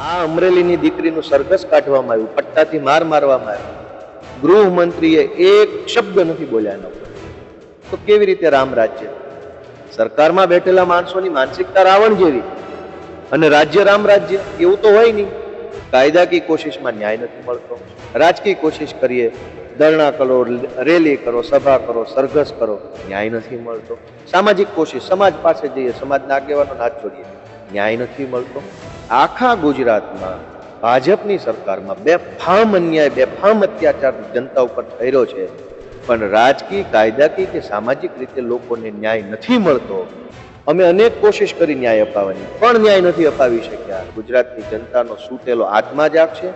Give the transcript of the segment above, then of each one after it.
આ અમરેલીની દીકરીનું સરઘસ કાઢવામાં આવ્યું, પટ્ટાથી માર મારવામાં આવ્યો. ગૃહમંત્રીએ એક શબ્દ નથી બોલ્યા તો કેવી રીતે રામ રાજ્ય? સરકારમાં બેઠેલા માણસોની માનસિકતા રાવણ જેવી. અને રાજ્ય રામ રાજ્ય, એવું તો હોય નહીં. કાયદાકી કોશિશમાં ન્યાય નથી મળતો. રાજકીય કોશિશ કરીએ, ધરણા કરો, રેલી કરો, સભા કરો, સરઘસ કરો, ન્યાય નથી મળતો. સામાજિક કોશિશ, સમાજ પાસે જઈએ, સમાજના આગેવાનો નાથ જોડીએ, ન્યાય નથી મળતો. આખા ગુજરાતમાં ભાજપની સરકારમાં બેફામ અન્યાય બેફામ અત્યાચાર જનતા ઉપર થઈ રહ્યો છે. પણ રાજકીય, કાયદાકીય કે સામાજિક રીતે લોકોને ન્યાય નથી મળતો. અમે અનેક કોશિશ કરી ન્યાય અપાવવાની, પણ ન્યાય નથી અપાવી શક્યા. ગુજરાતની જનતાનો સૂતેલો આત્મા જાગશે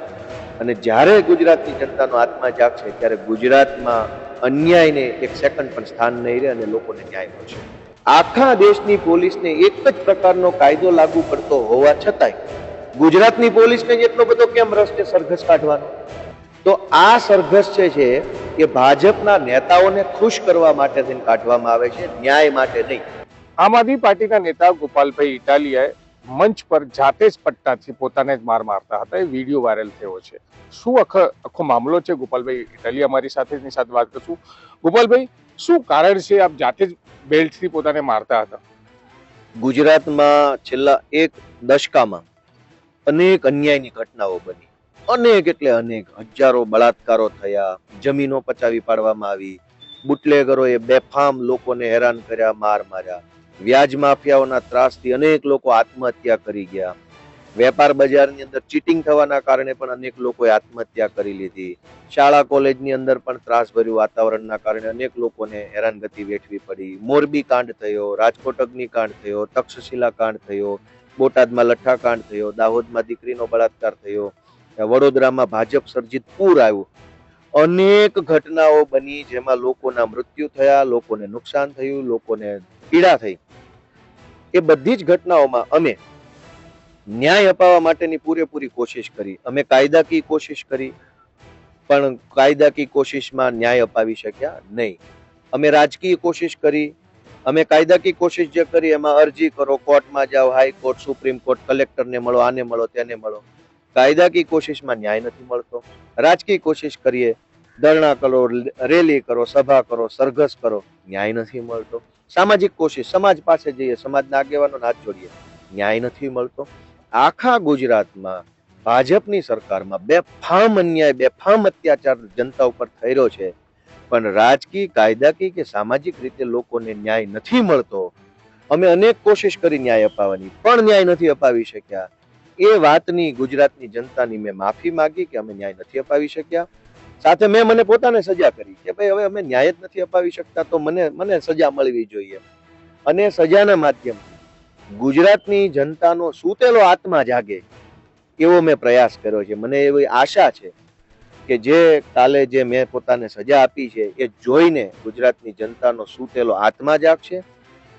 અને જ્યારે ગુજરાતની જનતાનો આત્મા જાગશે, ત્યારે ગુજરાતમાં અન્યાયને એક સેકન્ડ પણ સ્થાન નહીં રહે અને લોકોને ન્યાય મળશે. આખા દેશની પોલીસને એક જ પ્રકારનો કાયદો લાગુ પડતો હોવા છતાંય ગુજરાતની પોલીસને જેટલો બધો કેમ રસ છે સરઘસ કાઢવાનો? તો આ સરઘસ છે છે એ ભાજપના નેતાઓને ખુશ કરવા માટે થઈને કાઢવામાં આવે છે, ન્યાય માટે નહીં. આમ આદમી પાર્ટીના નેતા ગોપાલભાઈ ઇટાલિયાએ મંચ પર જાતે જ પટ્ટાથી પોતાને જ માર મારતા હતા. એ વીડિયો વાયરલ થયો છે. શું આખો આખો મામલો છે ગોપાલભાઈ ઇટાલિયા મારી સાથેની સાથે વાત કરશું. ગોપાલભાઈ શું કારણ છે? આપ જાતે જ બેલ્ટથી પોતાને મારતા હતા. ગુજરાતમાં છેલ્લા એક દશકામાં અનેક અન્યાયની ઘટનાઓ બની. અનેક એટલે અનેક હજારો બળાત્કારો થયા, જમીનો પચાવી પાડવામાં આવી, બુટલેગરોએ બેફામ લોકોને હેરાન કર્યા, માર માર્યા. વ્યાજ માફિયાઓના ત્રાસથી અનેક લોકો આત્મહત્યા કરી ગયા. વેપાર બજારની અંદર ચીટિંગ થવાના કારણે પણ અનેક લોકોએ આત્મહત્યા કરી લીધી. શાળા, કોલેજની અંદર પણ ત્રાસભર્યું વાતાવરણના કારણે અનેક લોકોને હેરાનગતિ વેઠવી પડી. મોરબી કાંડ થયો રાજકોટ અગ્નિકાંડ થયો, તક્ષશિલા કાંડ થયો, બોટાદમાં લઠ્ઠા કાંડ થયો, દાહોદમાં દીકરીનો બળાત્કાર થયો, વડોદરામાં ભાજપ સર્જિત પૂર આવ્યું. અનેક ઘટનાઓ બની જેમાં લોકોના મૃત્યુ થયા, લોકોને નુકસાન થયું, લોકોને પીડા થઈ. એ બધી જ ઘટનાઓમાં અમે ન્યાય અપાવવા માટેની પૂરેપૂરી કોશિશ કરી. અમે કાયદાકીય કોશિશ કરી, પણ કાયદાકીય કોશિશમાં ન્યાય અપાવી શક્યા નહીં. અમે રાજકીય કોશિશ કરી, અમે કાયદાકીય કોશિશ જે કરી, એમાં અરજી કરો, કોર્ટમાં જાઓ હાઈકોર્ટ સુપ્રીમ કોર્ટ, કલેક્ટરને મળો, આને મળો, તેને મળો. કાયદાકીય કોશિશમાં ન્યાય નથી મળતો. રાજકીય કોશિશ કરીએ, ધરણા કરો, રેલી કરો, સભા કરો, સરઘસ કરો, ન્યાય નથી મળતો. સામાજિક કોશિશ, સમાજ પાસે જઈએ, સમાજના આગેવાનો હાથ જોડીએ, ન્યાય નથી મળતો. આખા ગુજરાતમાં ભાજપની સરકારમાં બેફામ અન્યાય બેફામ અત્યાચાર જનતા ઉપર થઈ રહ્યો છે. પણ રાજકીય, કાયદાકીય કે સામાજિક રીતે લોકોને ન્યાય નથી મળતો. અમે અનેક કોશિશ કરી ન્યાય અપાવવાની, પણ ન્યાય નથી અપાવી શક્યા. એ વાતની ગુજરાતની જનતાની મેં માફી માંગી કે અમે ન્યાય નથી અપાવી શક્યા. સાથે મેં મને પોતાને સજા કરી કે ભાઈ, હવે અમે ન્યાય જ નથી અપાવી શકતા, તો મને મને સજા મળવી જોઈએ. અને સજાના માધ્યમથી ગુજરાતની જનતાનો સૂતેલો આત્મા જાગે, એવો મેં પ્રયાસ કર્યો છે. મને એવી આશા છે કે જે કાલે જે મેં પોતાને સજા આપી છે, એ જોઈને ગુજરાતની જનતાનો સૂતેલો આત્મા જાગશે.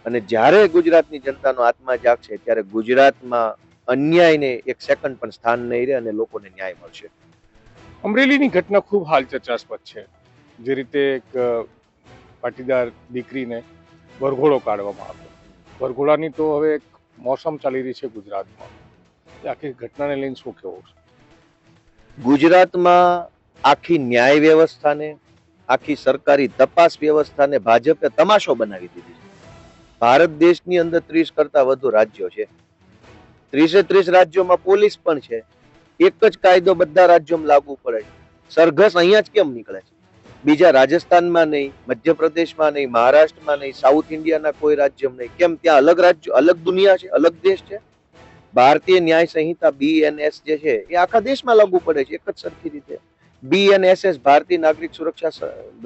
અને જ્યારે ગુજરાતની જનતાનો આત્મા જાગશે, ત્યારે ગુજરાતમાં અન્યાયને એક સેકન્ડ પણ સ્થાન નહીં રહે અને લોકોને ન્યાય મળશે. અમરેલીની ઘટના ખૂબ હાલ ચર્ચાસ્પદ છે. જે રીતે એક પાટીદાર દીકરીને વરઘોડો કાઢવામાં આવ્યો. વરઘોડાની તો હવે એક મોસમ ચાલી રહી છે ગુજરાતમાં. આખી ઘટનાને લઈને શું કહેવું છે? ગુજરાતમાં આખી ન્યાય વ્યવસ્થાને, આખી સરકારી તપાસ વ્યવસ્થાને ભાજપે તમાશો બનાવી દીધી છે. ભારત દેશની અંદર ત્રીસ કરતા વધુ રાજ્યો છે. ત્રીસે ત્રીસ રાજ્યોમાં પોલીસ પણ છે. એક જ કાયદો બધા રાજ્યોમાં લાગુ પડે છે. સરઘસ અહીંયા જ કેમ નીકળે છે? બીજા રાજસ્થાનમાં નહીં, મધ્યપ્રદેશમાં નહીં, મહારાષ્ટ્રમાં નહીં, સાઉથ ઇન્ડિયાના કોઈ રાજ્યમાં નહીં. કેમ? ત્યાં અલગ રાજ્ય, અલગ દુનિયા છે, અલગ દેશ છે. ભારતીય ન્યાય સંહિતા બીએનએસ જે છે, એ આખા દેશમાં લાગુ પડે છે, એક જ સરખી રીતે. બીએનએસએસ ભારતીય નાગરિક સુરક્ષા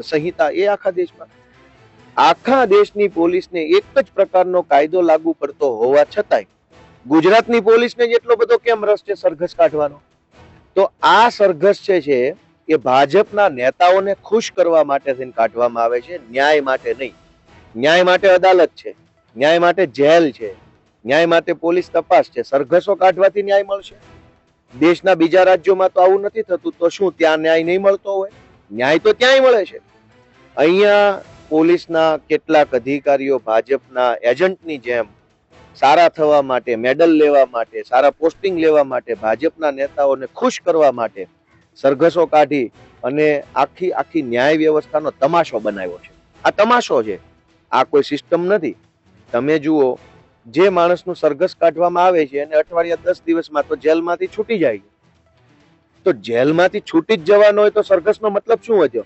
સંહિતા, એ આખા દેશમાં. આખા દેશની પોલીસને એક જ પ્રકારનો કાયદો લાગુ પડતો હોવા છતાંય, ગુજરાતની પોલીસને જેટલો બધો કેમ રસ છે સરઘસ કાઢવાનો? તો આ સરઘસ છે એ ભાજપના નેતાઓને ખુશ કરવા માટે થઈને કાઢવામાં આવે છે, ન્યાય માટે નહીં. ન્યાય માટે અદાલત છે, ન્યાય માટે જેલ છે, ન્યાય માટે પોલીસ તપાસ છે. સરઘસો કાઢવાથી ન્યાય મળશે. દેશના બીજા રાજ્યોમાં તો આવું નથી થતું, તો શું ત્યાં ન્યાય નહીં મળતો હોય? ન્યાય તો ત્યાંય મળે છે. અહીંયા પોલીસના કેટલાક અધિકારીઓ ભાજપના એજન્ટની જેમ સારા થવા માટે, મેડલ લેવા માટે, સારા પોસ્ટિંગ લેવા માટે ભાજપના નેતાઓને ખુશ કરવા માટે સરઘસો કાઢી અને આખી આખી ન્યાય વ્યવસ્થાનો તમાશો બનાવ્યો છે. આ તમાશો છે. આ કોઈ સિસ્ટમ નથી. તમે જુઓ, જે માણસનું સરઘસ કાઢવામાં આવે છે અને અઠવાડિયા દસ દિવસમાં તો જેલમાંથી છૂટી જાય છે. તો જેલમાંથી છૂટી જ જવાનો હોય તો સરઘસનો મતલબ શું હતો?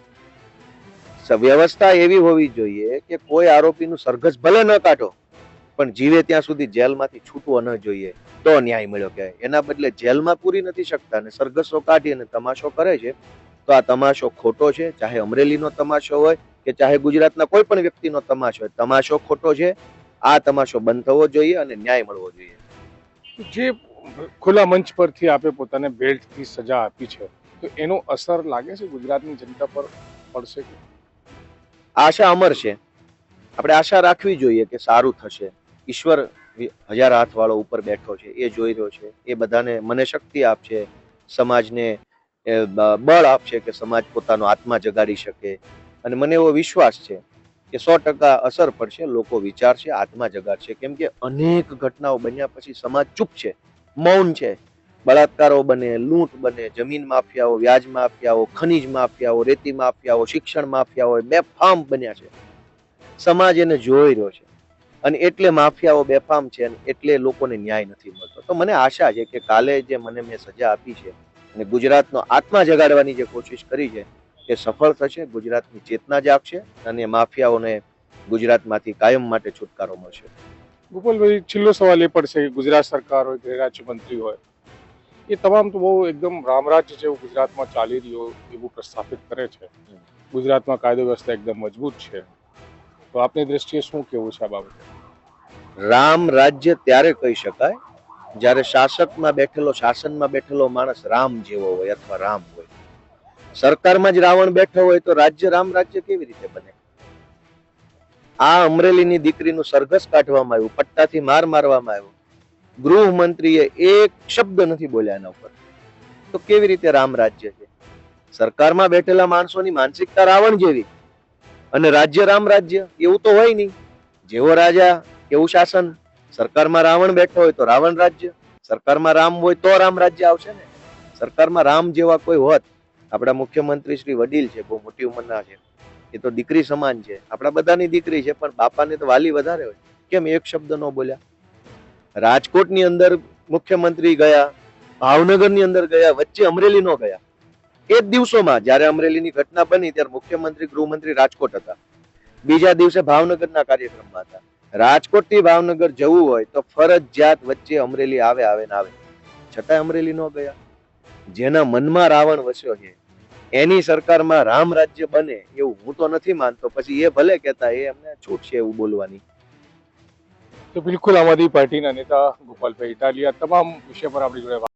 વ્યવસ્થા એવી હોવી જોઈએ કે કોઈ આરોપીનું સરઘસ ભલે ન કાઢો પણ જીવે ત્યાં સુધી જેલમાંથી છૂટવો ન જોઈએ તો ન્યાય મળ્યો કે એના બદલે જેલમાં પૂરી નથી શકતા અને સરઘસો કાઢી અને તમાશો કરે છે તો આ તમાશો ખોટો છે. ચાહે અમરેલીનો તમાશો હોય કે ચાહે ગુજરાતના કોઈ પણ વ્યક્તિનો તમાશો હોય તમાશો ખોટો છે. આ તમાશો બંધ થવો જોઈએ અને ન્યાય મળવો જોઈએ. જે ખુલ્લા મંચ પરથી આપે પોતાને બેલ્ટથી સજા આપી છે તો એનો અસર લાગે છે ગુજરાતની જનતા પર પડશે આશા અમર છે. આપણે આશા રાખવી જોઈએ કે સારું થશે. ઈશ્વર હજાર હાથ વાળો ઉપર બેઠો છે, એ જોઈ રહ્યો છે. એ બધાને મને શક્તિ આપશે, સમાજને બળ આપશે કે સમાજ પોતાનો આત્મા જગાડી શકે. અને મને એવો વિશ્વાસ છે કે સો ટકા અસર પડશે, લોકો વિચારશે, આત્મા જગાડશે. કેમ કે અનેક ઘટનાઓ બન્યા પછી સમાજ ચૂપ છે, મૌન છે. બળાત્કારો બને, લૂંટ બને, જમીન માફિયાઓ, વ્યાજ માફિયાઓ, ખનીજ માફિયાઓ, રેતી માફિયાઓ, શિક્ષણ માફિયાઓ બેફામ બન્યા છે. સમાજ એને જોઈ રહ્યો છે. અને એટલે માફિયાઓ બેફામ છે અને એટલે લોકોને ન્યાય નથી મળતો. તો મને આશા છે કે કાલે જે મને મેં સજા આપી છે અને ગુજરાતનો આત્મા જગાડવાની જે કોશિશ કરી છે એ સફળ થશે ગુજરાતની ચેતના જાગશે અને માફિયાઓને ગુજરાતમાંથી કાયમ માટે છુટકારો મળશે. ગોપાલભાઈ છેલ્લો સવાલ એ પડશે કે ગુજરાત સરકાર હોય ગૃહ રાજ્યમંત્રી હોય એ તમામ તો બહુ એકદમ રામરાજ્ય જેવું ગુજરાતમાં ચાલી રહ્યું એવું પ્રસ્થાપિત કરે છે. ગુજરાતમાં કાયદો વ્યવસ્થા એકદમ મજબૂત છે. તો આપની દ્રષ્ટિએ શું કેવું છે આ બાબતે? રામ રાજ્ય ત્યારે કહી શકાય, જ્યારે શાસકમાં બેઠેલો, શાસનમાં બેઠેલો માણસ રામ જેવો હોય અથવા રામ હોય. સરકારમાં જ રાવણ બેઠો હોય તો રાજ્ય, રામ રાજ્ય કેવી રીતે બને? આ અમરેલીની દીકરીનું સરઘસ કાઢવામાં આવ્યું, પટ્ટાથી માર મારવામાં આવ્યો. ગૃહમંત્રીએ એક શબ્દ નથી બોલ્યા એના ઉપર. તો કેવી રીતે રામ રાજ્ય છે? સરકારમાં બેઠેલા માણસોની માનસિકતા રાવણ જેવી. અને રાજ્ય રામ રાજ્ય, એવું તો હોય નહીં. જેવો રાજા, એવું શાસન. સરકારમાં રાવણ બેઠો હોય તો રાવણ રાજ્ય. સરકારમાં રામ હોય તો રામ રાજ્ય આવશે ને. સરકારમાં રામ જેવા કોઈ હોત, આપણા મુખ્યમંત્રી શ્રી વડીલ છે, બહુ મોટી ઉંમરના છે, એ તો દીકરી સમાન છે. આપણા બધાની દીકરી છે, પણ બાપાને તો વાલી વધારે હોય. કેમ એક શબ્દ ન બોલ્યા? રાજકોટની અંદર મુખ્યમંત્રી ગયા, ભાવનગરની અંદર ગયા, વચ્ચે અમરેલી નો ગયા. એ જ દિવસોમાં જ્યારે અમરેલીની ઘટના બની ત્યારે મુખ્યમંત્રી, ગૃહમંત્રી રાજકોટ હતા. બીજા દિવસે ભાવનગરના કાર્યક્રમમાં હતા. રાજકોટથી ભાવનગર જવું હોય તો ફરજિયાત વચ્ચે અમરેલી આવે આવે ને આવે. છતાંય અમરેલી ન ગયા. જેના મનમાં રાવણ વસ્યો છે, એની સરકારમાં રામ રાજ્ય બને એવું હું તો નથી માનતો. પછી એ ભલે કહેતા, એ અમને છૂટ છે એવું બોલવાની. તો બિલકુલ આમ આદમી પાર્ટીના નેતા ગોપાલભાઈ, ઇટાલિયા તમામ વિષય પર આપણી જોડે